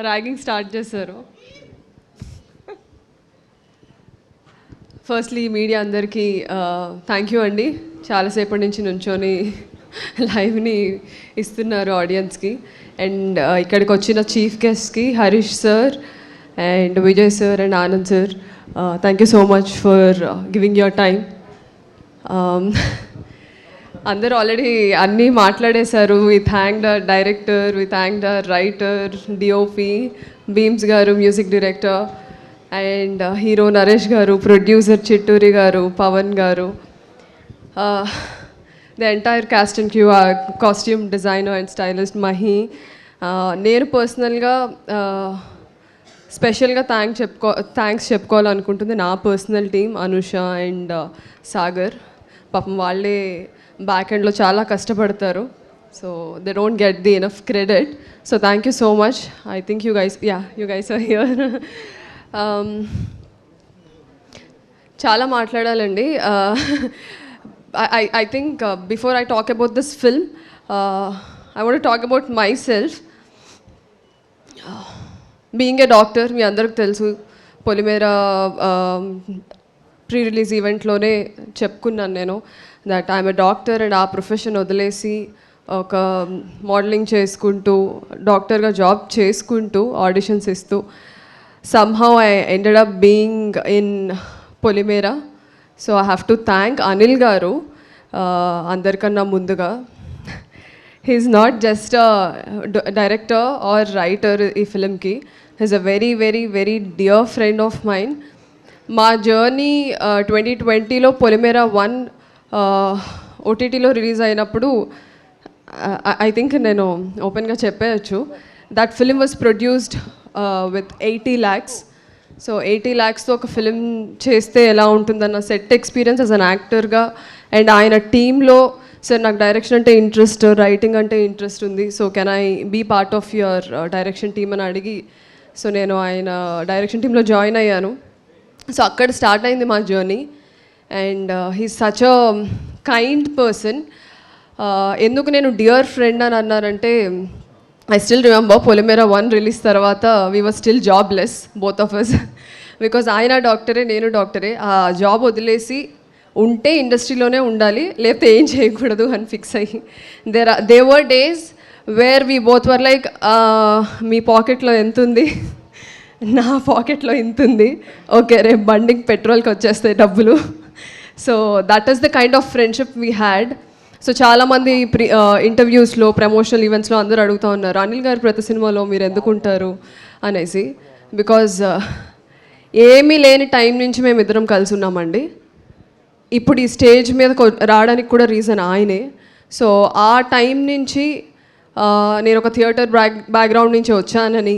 Ragging start చేశారు. Firstly media అందరికీ thank you అండి. చాలాసేపటి నుంచి నుంచొని లైవ్ని ఇస్తున్నారు ఆడియన్స్కి. అండ్ ఇక్కడికి వచ్చిన chief గెస్ట్కి Harish sir and Vijay sir and Anand sir thank you so much for giving your time అందరూ ఆల్రెడీ అన్నీ మాట్లాడేశారు. We thank the director we thank the writer DOP Bheems garu music director and hero Naresh garu producer Chitturi garu Pawan garu. The entire cast and cue costume designer and stylist Mahi నేను పర్సనల్గా స్పెషల్గా thank చెప్పుకో thanks చెప్పుకోవాలనుకుంటుంది నా personal team Anusha and Sagar పాపం వాళ్ళే back ఎండ్లో చాలా కష్టపడతారు so they don't get the enough credit so thank you so much I think you guys yeah you guys are here చాలా మాట్లాడాలండి I I think before I talk about this film I want talk about myself being a doctor మీ అందరికి తెలుసు. Polimera pre release ఈవెంట్లోనే చెప్పుకున్నాను నేను. That I'm a doctor and ఆ profession వదిలేసి ఒక modelling చేసుకుంటూ డాక్టర్గా జాబ్ చేసుకుంటూ ఆడిషన్స్ ఇస్తూ somehow I ended up being in Polimera so I have to thank Anil garu అందరికన్నా ముందుగా. He's not just director or writer ఈ ఫిలింకి he's a very very very dear friend of mine మా journey twenty ట్వంటీలో Polimera one ఓటీటీలో release అయినప్పుడు I think నేను ఓపెన్గా చెప్పేయచ్చు. That film was produced with eighty lakhs so eighty ల్యాక్స్తో ఒక ఫిలిం చేస్తే ఎలా ఉంటుందన్న సెట్ ఎక్స్పీరియన్స్ యాజ్ అన్ యాక్టర్గా అండ్ ఆయన టీంలో సార్ నాకు డైరెక్షన్ అంటే ఇంట్రెస్ట్ రైటింగ్ అంటే ఇంట్రెస్ట్ ఉంది. So can I be part of your direction team అని అడిగి సో నేను ఆయన డైరెక్షన్ టీంలో జాయిన్ అయ్యాను. సో అక్కడ స్టార్ట్ అయింది మా journey and he such a kind person ఎందుకు నేను డియర్ ఫ్రెండ్ అని అన్నారంటే I still remember Polimera one release తర్వాత we were still jobless both of us because ఆయన డాక్టరే నేను డాక్టరే ఆ జాబ్ వదిలేసి ఉంటే ఇండస్ట్రీలోనే ఉండాలి లేకపోతే ఏం చేయకూడదు అని ఫిక్స్ అయ్యి. There they were days where we both were like మీ పాకెట్లో ఎంత ఉంది నా పాకెట్లో ఇంత ఉంది ఓకే రేపు బండికి పెట్రోల్కి వచ్చేస్తాయి డబ్బులు. So that is the kind of friendship we had so చాలామంది ప్రి ఇంటర్వ్యూస్లో ప్రమోషనల్ ఈవెంట్స్లో అందరూ అడుగుతూ ఉన్నారు అనిల్ గారు ప్రతి సినిమాలో మీరు ఎందుకు ఉంటారు? అనేసి. బికాజ్ ఏమీ లేని టైం నుంచి మేము ఇద్దరం కలిసి ఉన్నామండి. ఇప్పుడు ఈ స్టేజ్ మీద రావడానికి కూడా రీజన్ ఆయనే. సో ఆ టైం నుంచి నేను ఒక థియేటర్ బ్యాక్ బ్యాక్గ్రౌండ్ నుంచి వచ్చానని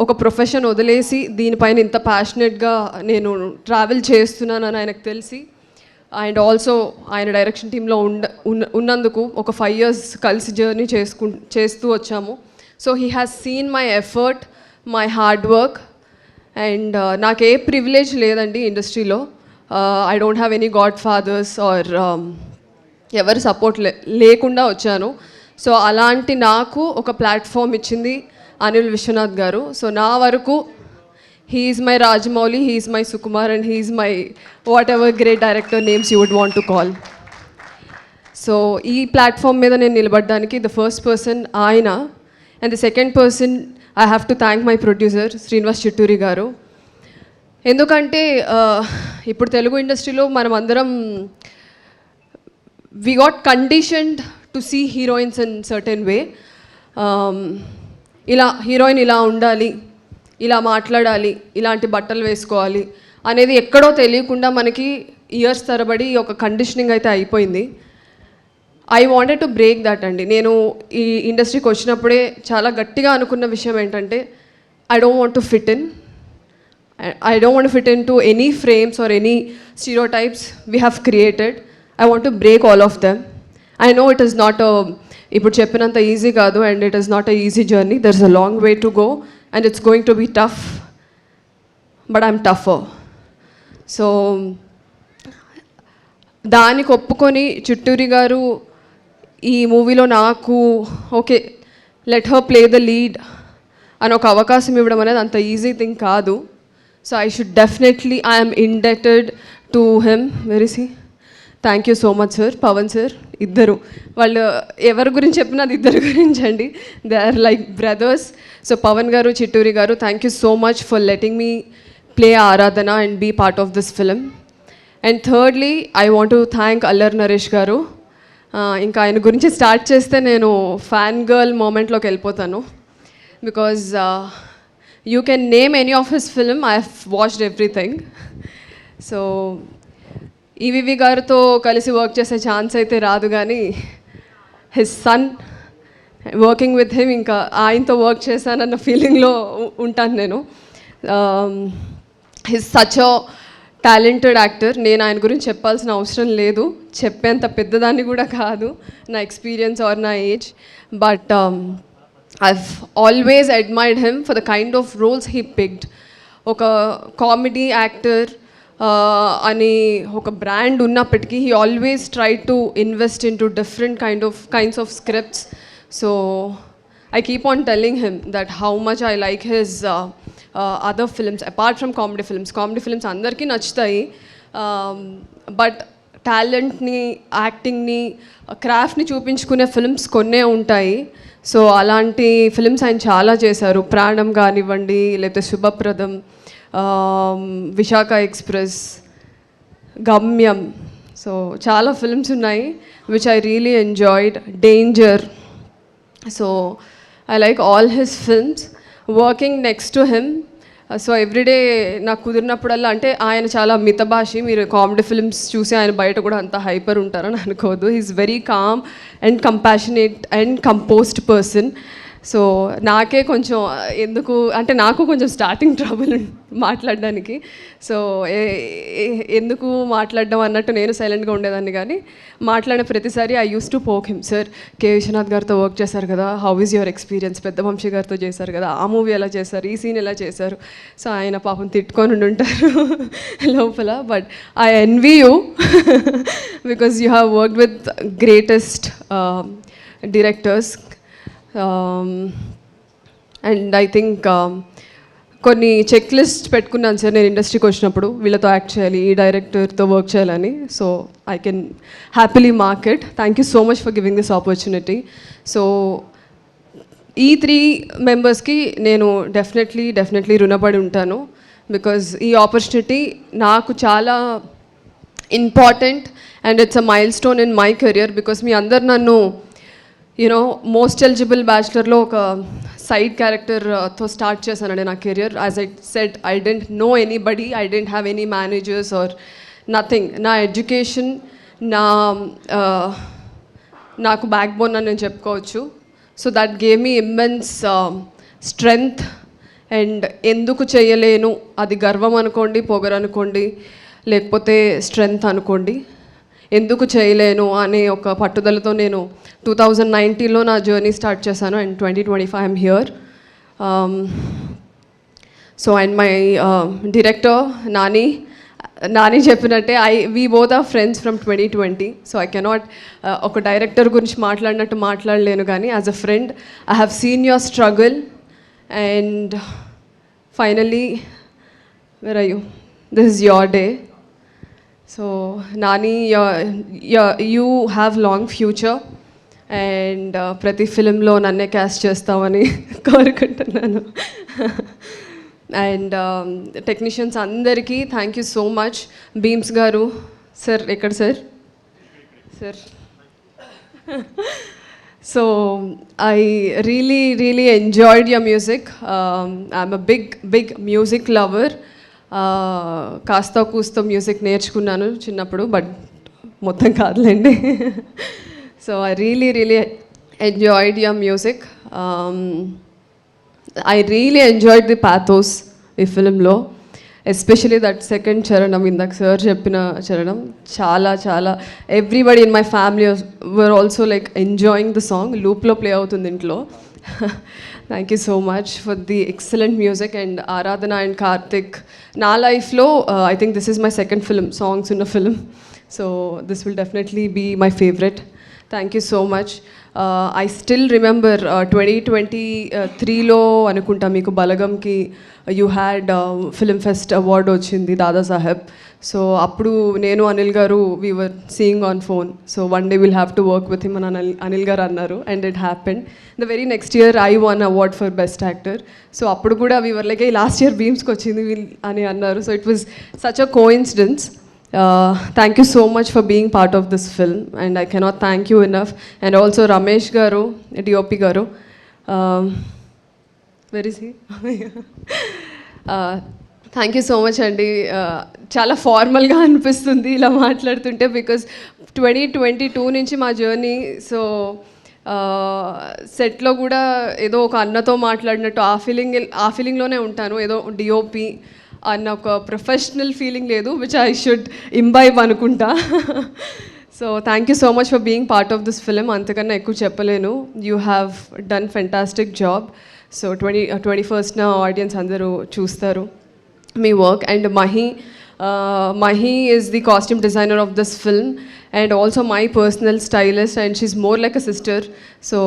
ఒక ప్రొఫెషన్ వదిలేసి దీనిపైన ఇంత ప్యాషనెట్గా నేను ట్రావెల్ చేస్తున్నానని ఆయనకు తెలిసి అండ్ ఆల్సో ఆయన డైరెక్షన్ టీంలో ఉండ ఉన్న- ఉన్నందుకు ఒక ఫైవ్ ఇయర్స్ కలిసి జర్నీ చేసుకు చేస్తూ వచ్చాము. So he has seen my effort my hard work and uh, నాకు ఏ ప్రివిలేజ్ లేదండి ఇండస్ట్రీలో. I don't have any godfathers or ఎవరి సపోర్ట్ లే లేకుండా వచ్చాను. సో అలాంటి నాకు ఒక ప్లాట్ఫామ్ ఇచ్చింది అనిల్ విశ్వనాథ్ గారు. సో నా వరకు he's my Rajamouli he's my Sukumar and he's my whatever great director names you would want to call so ఈ ప్లాట్ఫామ్ మీద నేను నిలబడడానికి ద ఫస్ట్ పర్సన్ ఆయన and the second person I have to thank my producer Srinivas Chitturi garu. ఎందుకంటే ఇప్పుడు తెలుగు ఇండస్ట్రీలో మనం అందరం we got conditioned to see heroines in certain way ఇలా హీరోయిన్ ఇలా ఉండాలి ఇలా మాట్లాడాలి ఇలాంటి బట్టలు వేసుకోవాలి అనేది ఎక్కడో తెలియకుండా మనకి ఇయర్స్ తరబడి ఒక కండిషనింగ్ అయితే అయిపోయింది. I wanted to break that అండి. నేను ఈ ఇండస్ట్రీకి వచ్చినప్పుడే చాలా గట్టిగా అనుకున్న విషయం ఏంటంటే I don't want to fit in I don't want fit in to any frames or any stereotypes we have created I want to break all of them I know it is not ఇప్పుడు చెప్పినంత easy కాదు and it is not a easy journey there is a long way to go and it's going to be tough but I'm tough so దానికి ఒప్పుకొని చిట్టూరి గారు ఈ మూవీలో నాకు okay let her play the lead అని ఒక అవకాశం ఇవ్వడం అనేది అంత ఈజీ థింగ్ కాదు. So I should definitely I'm indebted to him very see thank you so much sir Pawan sir ఇద్దరు. వాళ్ళు ఎవరి గురించి చెప్పినా అది ఇద్దరు గురించి అండి. They are like brothers so Pawan garu Chitturi garu thank you so much for letting me play Aradhana and be part of this film and thirdly I want to thank Allari Naresh garu. ఇంకా ఆయన గురించి start చేస్తే నేను fan girl మూమెంట్లోకి వెళ్ళిపోతాను. Because you can name any of his film I have watched everything so EVV గారితో కలిసి work చేసే ఛాన్స్ అయితే రాదు కానీ his son working with him ఇంకా ఆయనతో వర్క్ చేశానన్న ఫీలింగ్లో ఉంటాను నేను. హిస్ సచ్ టాలెంటెడ్ యాక్టర్ నేను ఆయన గురించి చెప్పాల్సిన అవసరం లేదు. చెప్పేంత పెద్దదాన్ని కూడా కాదు నా ఎక్స్పీరియన్స్ ఆర్ నా age but I've always admired him for the kind of roles he picked ఒక కామెడీ యాక్టర్ అని ఒక బ్రాండ్ ఉన్నప్పటికీ he always try to invest in to different kind of kinds of scripts so I keep on telling him that how much I like his other films apart from comedy films comedy films అందరికీ నచ్చుతాయి. But టాలెంట్ని యాక్టింగ్ని క్రాఫ్ట్ని చూపించుకునే films కొన్నే ఉంటాయి. So అలాంటి films ఆయన చాలా చేశారు. ప్రాణం కానివ్వండి లేకపోతే శుభప్రదం విశాఖ ఎక్స్ప్రెస్ గమ్యం సో చాలా ఫిల్మ్స్ ఉన్నాయి which I really enjoyed Danger so I like all his films working next to him so everyday నాకు కుదిరినప్పుడల్లా అంటే ఆయన చాలా మితభాషి. మీరు కామెడీ ఫిల్మ్స్ చూసి ఆయన బయట కూడా అంత హైపర్ ఉంటారని అనుకోవద్దు. Is very calm and compassionate and composed person so నాకే కొంచెం ఎందుకు అంటే నాకు కొంచెం స్టార్టింగ్ ట్రబుల్ మాట్లాడడానికి. సో ఎందుకు మాట్లాడడం అన్నట్టు నేను సైలెంట్గా ఉండేదాన్ని కానీ మాట్లాడిన ప్రతిసారి I use to poke him sir K Vishwanath గారితో వర్క్ చేశారు కదా హౌ ఈజ్ యువర్ ఎక్స్పీరియన్స్ పెద్ద వంశీ గారితో చేశారు కదా ఆ మూవీ ఎలా చేశారు ఈ సీన్ ఎలా చేశారు? సో ఆయన పాపం తిట్టుకొని ఉంటారు లోపల. But I envy you because you have work with greatest directors and I think కొన్ని చెక్ లిస్ట్ పెట్టుకున్నాను సార్ నేను ఇండస్ట్రీకి వచ్చినప్పుడు. వీళ్ళతో యాక్ట్ చేయాలి ఈ డైరెక్టర్తో వర్క్ చేయాలని. So I can happily market thank you so much for giving this opportunity so ఈ త్రీ మెంబర్స్కి నేను డెఫినెట్లీ డెఫినెట్లీ రుణపడి ఉంటాను. బికాజ్ ఈ ఆపర్చునిటీ నాకు చాలా important and it's a milestone in my career because మీ అందరు నన్ను యూనో మోస్ట్ ఎలిజిబుల్ బ్యాచులర్లో ఒక సైడ్ క్యారెక్టర్తో స్టార్ట్ చేశానండి నా career as I said I didn't know anybody I didn't have any managers or nothing నా ఎడ్యుకేషన్ నా uh, నాకు backbone అని నేను చెప్పుకోవచ్చు. So that gave me immense strength and ఎందుకు చేయలేను? అది గర్వం అనుకోండి పొగరనుకోండి లేకపోతే స్ట్రెంగ్త్ అనుకోండి. ఎందుకు చేయలేను అనే ఒక పట్టుదలతో నేను టూ థౌజండ్ నైన్టీన్లో నా జర్నీ స్టార్ట్ చేశాను and twenty twenty five I'm here so and my director Nani Nani చెప్పినట్టే I we both are friends from twenty twenty so I cannot ఒక డైరెక్టర్ గురించి మాట్లాడినట్టు మాట్లాడలేను కానీ as a friend I have seen your struggle and finally where I you this is your day so Nani you have long future and ప్రతి ఫిలింలో నన్నే cast చేస్తామని కోరుకుంటున్నాను. అండ్ టెక్నీషియన్స్ అందరికీ thank you so much Bheems garu sir ఎక్కడ sir sir so I really really enjoyed your music I'm a big big music lover కాస్త కూస్తో music నేర్చుకున్నాను చిన్నప్పుడు బట్ మొత్తం కాదులేండి. So I really really enjoyed your music I really enjoyed the pathos ఈ ఫిలింలో especially that second చరణం ఇందాక సార్ చెప్పిన చరణం చాలా చాలా everybody in my family were also like enjoying the song లూప్లో ప్లే అవుతుంది ఇంట్లో. Thank you so much for the excellent music and Aradhana and Karthik నా లైఫ్లో I think this is my second film songs ఉన్న film so this will definitely be my favourite thank you so much I still remember twenty twenty త్రీలో అనుకుంటా మీకు బలగంకి you had film fest award వచ్చింది Dadasaheb so అప్పుడు నేను Anil garu we were seeing on phone so one day will have to work with him అని అనిల్ అనిల్ గారు అన్నారు and it happened the very next year I won award for best actor so అప్పుడు కూడా we were like last year బీమ్స్కి వచ్చింది అని అన్నారు. So it was such a co thank you so much for being part of this film and I cannot thank you enough and also Ramesh garu DOP garu very see thank you so much అండి చాలా ఫార్మల్గా అనిపిస్తుంది ఇలా మాట్లాడుతుంటే because twenty twenty two నుంచి మా journey so సెట్లో కూడా ఏదో ఒక అన్నతో మాట్లాడినట్టు ఆ ఫీలింగ్ ఆ ఫీలింగ్లోనే ఉంటాను ఏదో డిఓపి అన్న ఒక ప్రొఫెషనల్ ఫీలింగ్ లేదు విచ్ ఐ షుడ్ ఇంబైబ్ అనుకుంటా. So thank you so much for being part of this film అంతకన్నా ఎక్కువ చెప్పలేను. You have done fantastic job so twenty twenty ఫస్ట్న audience అందరూ చూస్తారు మీ work and Mahi Mahi is the costume designer of this film and also my personal stylist and she more like a sister so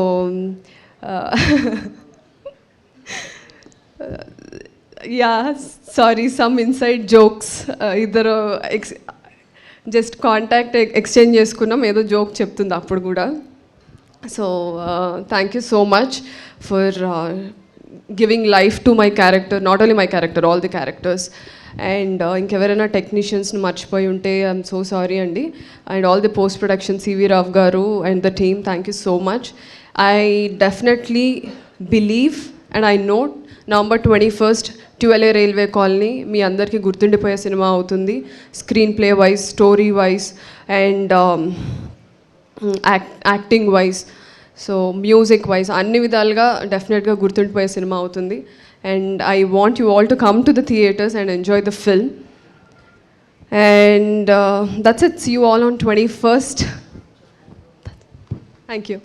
yeah sorry some inside jokes ఇద్దరు X just contact exchange చేసుకున్నాం ఏదో joke చెప్తుంది అప్పుడు కూడా. So thank you so much for giving life to my character not only my character all the characters and ఇంకెవరైనా టెక్నీషియన్స్ని మర్చిపోయి ఉంటే ఐఎమ్ సో సారీ అండి. And all the post production CV Rao గారు and the team thank you so much I definitely believe and I note November twenty first twelve A railway colony మీ అందరికీ గుర్తుండిపోయే సినిమా అవుతుంది. Screenplay wise story wise and act acting wise so music wise అన్ని విధాలుగా డెఫినెట్గా గుర్తుండిపోయే సినిమా అవుతుంది. And I want you all to come to the theatres and enjoy the film and that's it's you all on twenty first thank you